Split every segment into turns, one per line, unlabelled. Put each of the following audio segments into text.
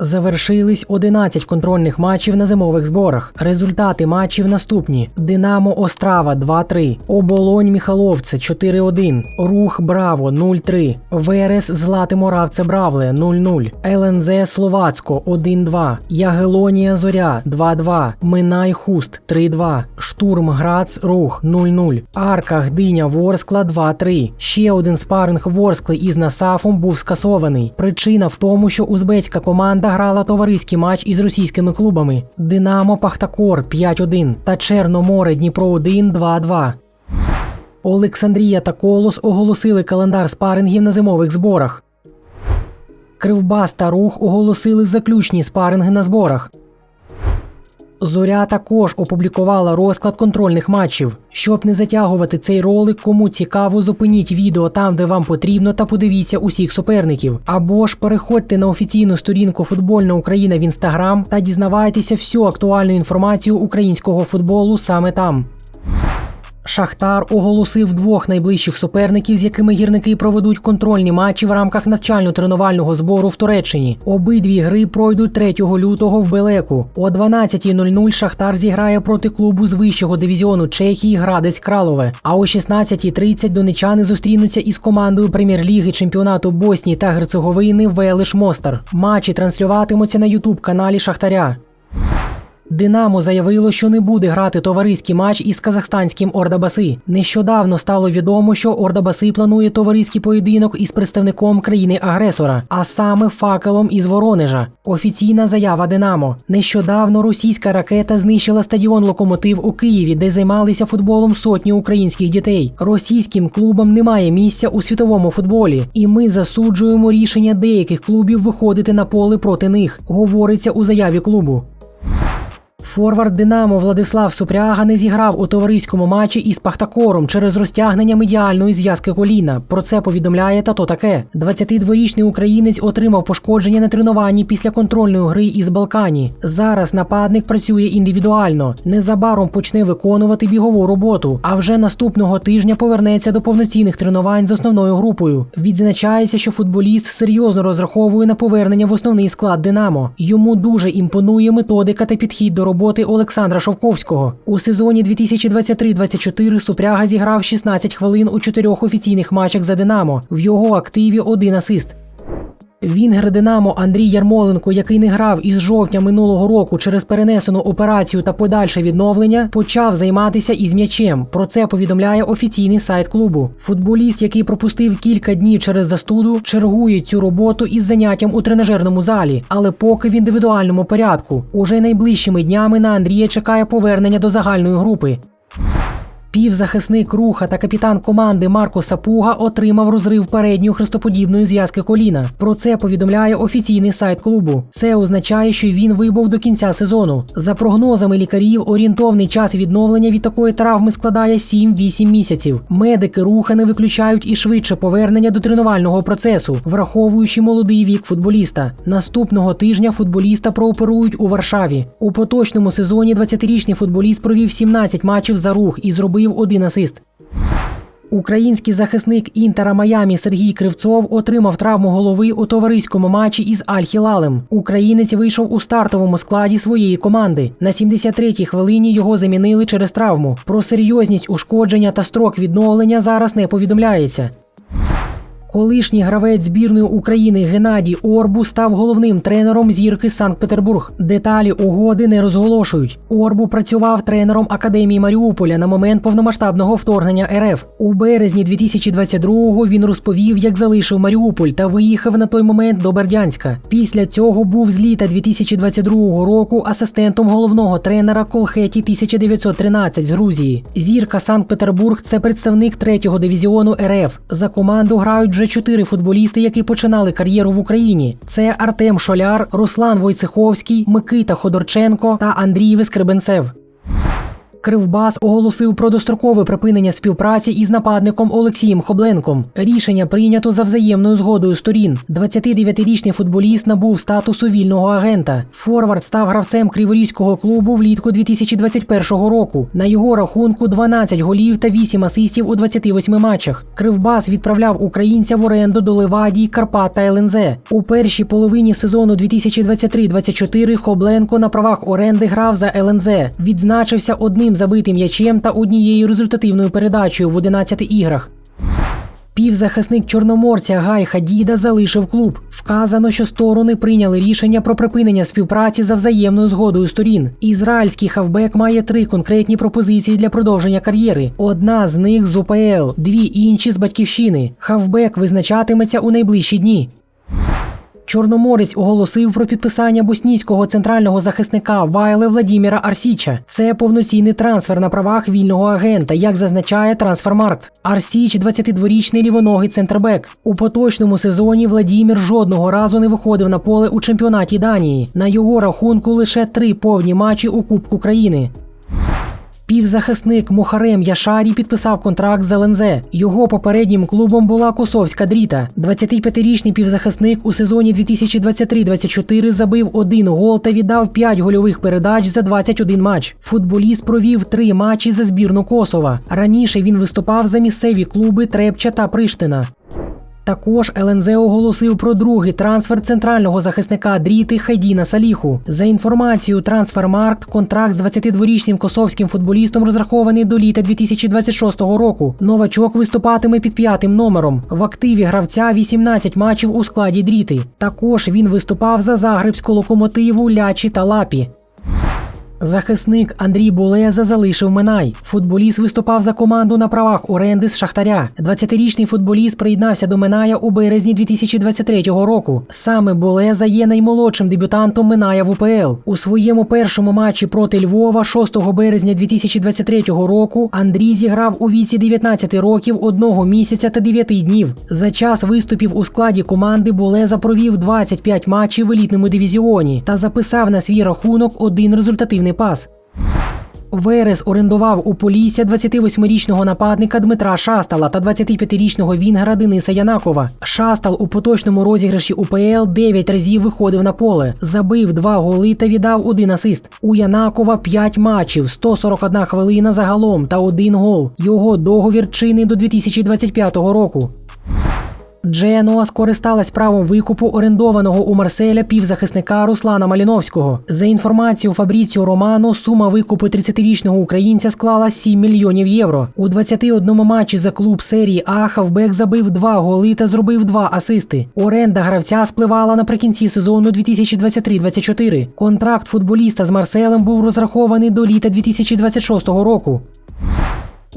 Завершились 11 контрольних матчів на зимових зборах. Результати матчів наступні: Динамо Острава 2-3, Оболонь Міхаловце 4-1, Рух Браво 0-3, Верес Злати Моравце Бравле 0-0, ЛНЗ Словацько 1-2, Ягелонія Зоря 2-2, Минай Хуст 3-2, Штурм Грац Рух 0-0, Арка Гдиня Ворскла 2-3. Ще один спаринг Ворскли із Насафом був скасований. Причина в тому, що узбецька команда грала товариський матч із російськими клубами Динамо Пахтакор 5-1 та Чорноморе Дніпро 1 2-2. Олександрія та Колос оголосили календар спарингів на зимових зборах. Кривбас та рух оголосили заключні спаринги на зборах. Зоря також опублікувала розклад контрольних матчів. Щоб не затягувати цей ролик, кому цікаво, зупиніть відео там, де вам потрібно, та подивіться усіх суперників. Або ж переходьте на офіційну сторінку Футбольна Україна в інстаграм та дізнавайтеся всю актуальну інформацію українського футболу саме там. Шахтар оголосив двох найближчих суперників, з якими гірники проведуть контрольні матчі в рамках навчально-тренувального збору в Туреччині. Обидві гри пройдуть 3 лютого в Белеку. О 12.00 Шахтар зіграє проти клубу з вищого дивізіону Чехії Градець Кралове. А о 16.30 донечани зустрінуться із командою прем'єр-ліги чемпіонату Боснії та Герцеговини Велиш Мостар. Матчі транслюватимуться на Ютуб каналі Шахтаря. Динамо заявило, що не буде грати товариський матч із казахстанським Ордабаси. Нещодавно стало відомо, що Ордабаси планує товариський поєдинок із представником країни-агресора, а саме факелом із Воронежа. Офіційна заява Динамо. Нещодавно російська ракета знищила стадіон Локомотив у Києві, де займалися футболом сотні українських дітей. Російським клубам немає місця у світовому футболі, і ми засуджуємо рішення деяких клубів виходити на поле проти них. Говориться у заяві клубу. Форвард Динамо Владислав Супряга не зіграв у товариському матчі із Пахтакором через розтягнення медіальної зв'язки коліна. Про це повідомляє тато таке. 22-річний українець отримав пошкодження на тренуванні після контрольної гри із Балкані. Зараз нападник працює індивідуально. Незабаром почне виконувати бігову роботу. А вже наступного тижня повернеться до повноцінних тренувань з основною групою. Відзначається, що футболіст серйозно розраховує на повернення в основний склад Динамо. Йому дуже імпонує методика та підхід до роботи Олександра Шовковського. У сезоні 2023-24 Супряга зіграв 16 хвилин у чотирьох офіційних матчах за Динамо. В його активі один асист. Вінгер Динамо Андрій Ярмоленко, який не грав із жовтня минулого року через перенесену операцію та подальше відновлення, почав займатися із м'ячем. Про це повідомляє офіційний сайт клубу. Футболіст, який пропустив кілька днів через застуду, чергує цю роботу із заняттям у тренажерному залі, але поки в індивідуальному порядку. Уже найближчими днями на Андрія чекає повернення до загальної групи. Півзахисник руха та капітан команди Марко Сапуга отримав розрив передньої хрестоподібної зв'язки коліна. Про це повідомляє офіційний сайт клубу. Це означає, що він вибув до кінця сезону. За прогнозами лікарів, орієнтовний час відновлення від такої травми складає 7-8 місяців. Медики руха не виключають і швидше повернення до тренувального процесу, враховуючи молодий вік футболіста. Наступного тижня футболіста прооперують у Варшаві. У поточному сезоні 20-річний футболіст провів 17 матчів за рух і зробив один асист. Український захисник Інтера Майамі Сергій Кривцов отримав травму голови у товариському матчі із Аль-Хілалем. Українець вийшов у стартовому складі своєї команди. На 73-й хвилині його замінили через травму. Про серйозність ушкодження та строк відновлення зараз не повідомляється. Колишній гравець збірної України Геннадій Орбу став головним тренером зірки Санкт-Петербург. Деталі угоди не розголошують. Орбу працював тренером академії Маріуполя на момент повномасштабного вторгнення РФ. У березні 2022-го він розповів, як залишив Маріуполь та виїхав на той момент до Бердянська. Після цього був з літа 2022 року асистентом головного тренера Колхеті 1913 з Грузії. Зірка Санкт-Петербург це представник третього дивізіону РФ. За команду грають вже чотири футболісти, які починали кар'єру в Україні. Це Артем Шоляр, Руслан Войцеховський, Микита Ходорченко та Андрій Вискребенцев. Кривбас оголосив про дострокове припинення співпраці із нападником Олексієм Хобленком. Рішення прийнято за взаємною згодою сторін. 29-річний футболіст набув статусу вільного агента. Форвард став гравцем криворізького клубу влітку 2021 року. На його рахунку 12 голів та 8 асистів у 28 матчах. Кривбас відправляв українця в оренду до Левадії, Карпат та ЛНЗ. У першій половині сезону 2023-24 Хобленко на правах оренди грав за ЛНЗ. Відзначився одним забитим м'ячем та однією результативною передачею в 11 іграх. Півзахисник чорноморця Гай Хадіда залишив клуб. Вказано, що сторони прийняли рішення про припинення співпраці за взаємною згодою сторін. Ізраїльський хавбек має три конкретні пропозиції для продовження кар'єри. Одна з них з УПЛ, дві інші з батьківщини. Хавбек визначатиметься у найближчі дні. Чорноморець оголосив про підписання боснійського центрального захисника Вайле Владіміра Арсіча. Це повноцінний трансфер на правах вільного агента, як зазначає Трансфермаркт. Арсіч 22-річний лівоногий центрбек. У поточному сезоні Владімір жодного разу не виходив на поле у чемпіонаті Данії. На його рахунку лише три повні матчі у Кубку країни. Півзахисник Мухарем Яшарі підписав контракт з ЛНЗ. Його попереднім клубом була Косовська Дріта. 25-річний півзахисник у сезоні 2023-24 забив один гол та віддав 5 гольових передач за 21 матч. Футболіст провів три матчі за збірну Косова. Раніше він виступав за місцеві клуби Трепча та Приштина. Також ЛНЗ оголосив про другий трансфер центрального захисника Дріти Хайдіна Саліху. За інформацією Трансфермаркт, контракт з 22-річним косовським футболістом розрахований до літа 2026 року. Новачок виступатиме під п'ятим номером. В активі гравця 18 матчів у складі Дріти. Також він виступав за загребську локомотиву Лячі та Лапі. Захисник Андрій Булеза залишив Минай. Футболіст виступав за команду на правах оренди з Шахтаря. 20-річний футболіст приєднався до Миная у березні 2023 року. Саме Булеза є наймолодшим дебютантом Миная в УПЛ. У своєму першому матчі проти Львова 6 березня 2023 року Андрій зіграв у віці 19 років, одного місяця та 9 днів. За час виступів у складі команди Булеза провів 25 матчів в елітному дивізіоні та записав на свій рахунок один результативний пас. Верес орендував у Полісся 28-річного нападника Дмитра Шастала та 25-річного вінгера Дениса Янакова. Шастал у поточному розіграші УПЛ 9 разів виходив на поле, забив 2 голи та віддав один асист. У Янакова 5 матчів, 141 хвилина загалом та один гол. Його договір чинний до 2025 року. Дженуа скористалась правом викупу орендованого у Марселя півзахисника Руслана Маліновського. За інформацією Фабріціо Романо, сума викупу 30-річного українця склала 7 мільйонів євро. У 21 матчі за клуб серії А Хавбек забив 2 голи та зробив 2 асисти. Оренда гравця спливала наприкінці сезону 2023-24. Контракт футболіста з Марселем був розрахований до літа 2026 року.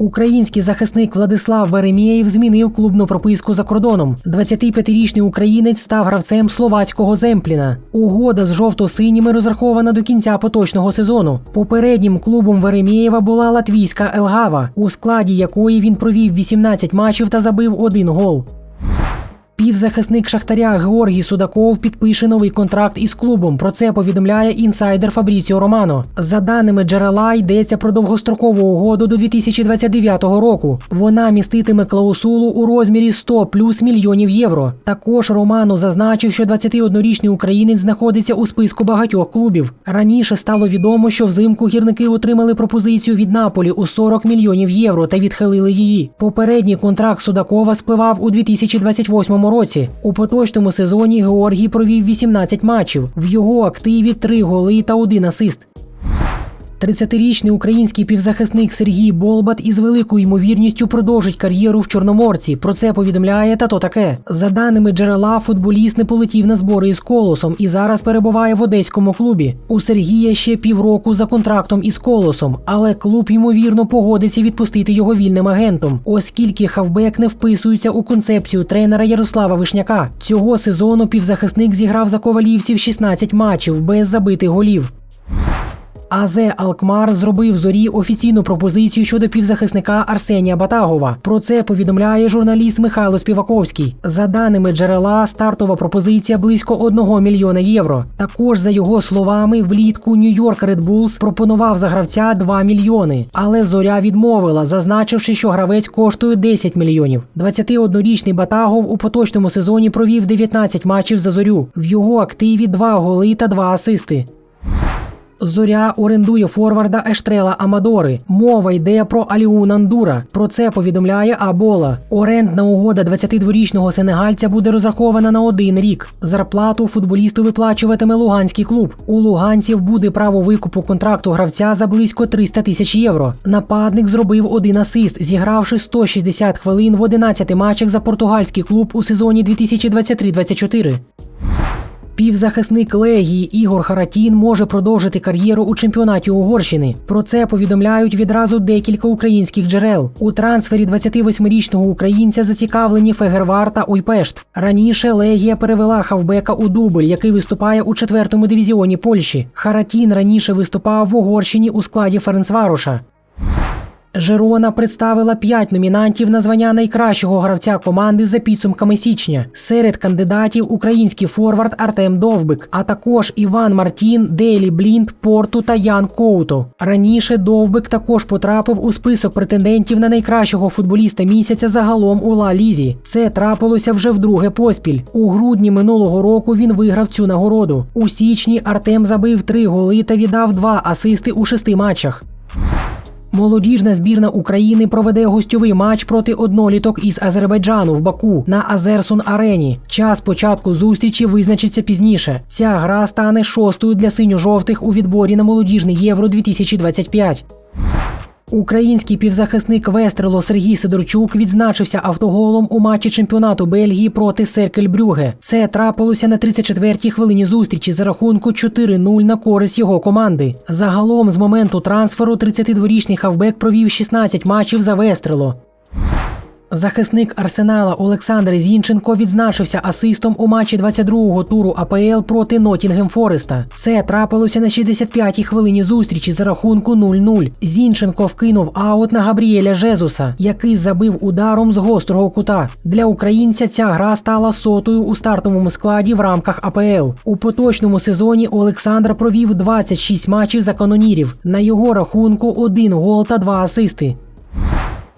Український захисник Владислав Веремєєв змінив клубну прописку за кордоном. 25-річний українець став гравцем словацького Земпліна. Угода з жовто-синіми розрахована до кінця поточного сезону. Попереднім клубом Веремєєва була латвійська Елгава, у складі якої він провів 18 матчів та забив один гол. Півзахисник Шахтаря Георгій Судаков підпише новий контракт із клубом. Про це повідомляє інсайдер Фабріціо Романо. За даними джерела, йдеться про довгострокову угоду до 2029 року. Вона міститиме клаусулу у розмірі 100 плюс мільйонів євро. Також Романо зазначив, що 21-річний українець знаходиться у списку багатьох клубів. Раніше стало відомо, що взимку гірники отримали пропозицію від Наполі у 40 мільйонів євро та відхилили її. Попередній контракт Судакова спливав у 2028 році році. У поточному сезоні Георгій провів 18 матчів. В його активі 3 голи та 1 асист. 30-річний український півзахисник Сергій Болбат із великою ймовірністю продовжить кар'єру в Чорноморці. Про це повідомляє та то таке. За даними джерела, футболіст не полетів на збори із колосом і зараз перебуває в одеському клубі. У Сергія ще півроку за контрактом із колосом, але клуб ймовірно погодиться відпустити його вільним агентом, оскільки хавбек не вписується у концепцію тренера Ярослава Вишняка. Цього сезону півзахисник зіграв за ковалівців 16 матчів без забитих голів. АЗ Алкмар зробив зорі офіційну пропозицію щодо півзахисника Арсенія Батагова. Про це повідомляє журналіст Михайло Співаковський. За даними джерела, стартова пропозиція близько 1 мільйона євро. Також, за його словами, влітку Нью-Йорк Red Bulls пропонував за гравця 2 мільйони, але зоря відмовила, зазначивши, що гравець коштує 10 мільйонів. 21-річний Батагов у поточному сезоні провів 19 матчів за зорю. В його активі 2 голи та 2 асисти. Зоря орендує форварда Ештрела Амадори. Мова йде про Аліу Нандура. Про це повідомляє Абола. Орендна угода 22-річного сенегальця буде розрахована на один рік. Зарплату футболісту виплачуватиме луганський клуб. У луганців буде право викупу контракту гравця за близько 300 тисяч євро. Нападник зробив один асист, зігравши 160 хвилин в 11 матчах за португальський клуб у сезоні 2023-24. Півзахисник Легії Ігор Харатін може продовжити кар'єру у чемпіонаті Угорщини. Про це повідомляють відразу декілька українських джерел. У трансфері 28-річного українця зацікавлені Фегервар та Уйпешт. Раніше Легія перевела хавбека у дубль, який виступає у четвертому дивізіоні Польщі. Харатін раніше виступав в Угорщині у складі Ференцваруша. Жерона представила п'ять номінантів на звання найкращого гравця команди за підсумками січня. Серед кандидатів український форвард Артем Довбик, а також Іван Мартін, Дейлі Блінд, Порту та Ян Коуто. Раніше Довбик також потрапив у список претендентів на найкращого футболіста місяця загалом у Ла Лізі. Це трапилося вже вдруге поспіль. У грудні минулого року він виграв цю нагороду. У січні Артем забив три голи та віддав два асисти у шести матчах. Молодіжна збірна України проведе гостьовий матч проти одноліток із Азербайджану в Баку на Азерсун Арені. Час початку зустрічі визначиться пізніше. Ця гра стане шостою для синьо-жовтих у відборі на молодіжний євро 2025. Український півзахисник Вестрело Сергій Сидорчук відзначився автоголом у матчі чемпіонату Бельгії проти Серкель Брюге. Це трапилося на 34-й хвилині зустрічі за рахунку 4-0 на користь його команди. Загалом з моменту трансферу 32-річний хавбек провів 16 матчів за Вестрело. Захисник Арсенала Олександр Зінченко відзначився асистом у матчі 22-го туру АПЛ проти Нотінгем Фореста. Це трапилося на 65-й хвилині зустрічі за рахунку 0-0. Зінченко вкинув аут на Габріеля Жезуса, який забив ударом з гострого кута. Для українця ця гра стала сотою у стартовому складі в рамках АПЛ. У поточному сезоні Олександр провів 26 матчів за канонірів. На його рахунку один гол та два асисти.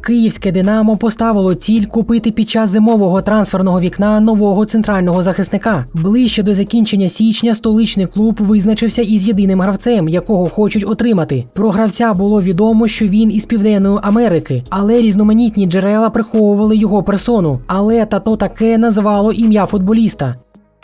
Київське Динамо поставило ціль купити під час зимового трансферного вікна нового центрального захисника. Ближче до закінчення січня столичний клуб визначився із єдиним гравцем, якого хочуть отримати. Про гравця було відомо, що він із Південної Америки, але різноманітні джерела приховували його персону. Але та то таке назвало ім'я футболіста.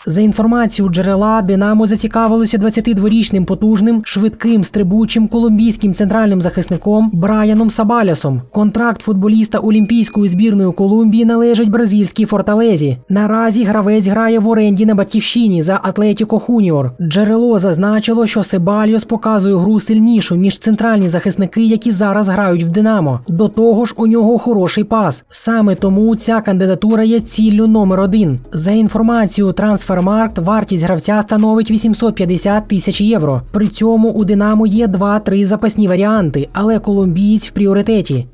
За інформацією джерела, Динамо зацікавилося 22-річним потужним, швидким, стрибучим колумбійським центральним захисником Брайаном Сабалясом. Контракт футболіста Олімпійської збірної Колумбії належить бразильській форталезі. Наразі гравець грає в оренді на батьківщині за Атлетіко Хуніор. Джерело зазначило, що Себальос показує гру сильнішу ніж центральні захисники, які зараз грають в Динамо. До того ж, у нього хороший пас. Саме тому ця кандидатура є ціллю номер один. За інформацією трансфер Трансфермаркт вартість гравця становить 850 тисяч євро. При цьому у Динамо є 2-3 запасні варіанти, але колумбієць в пріоритеті.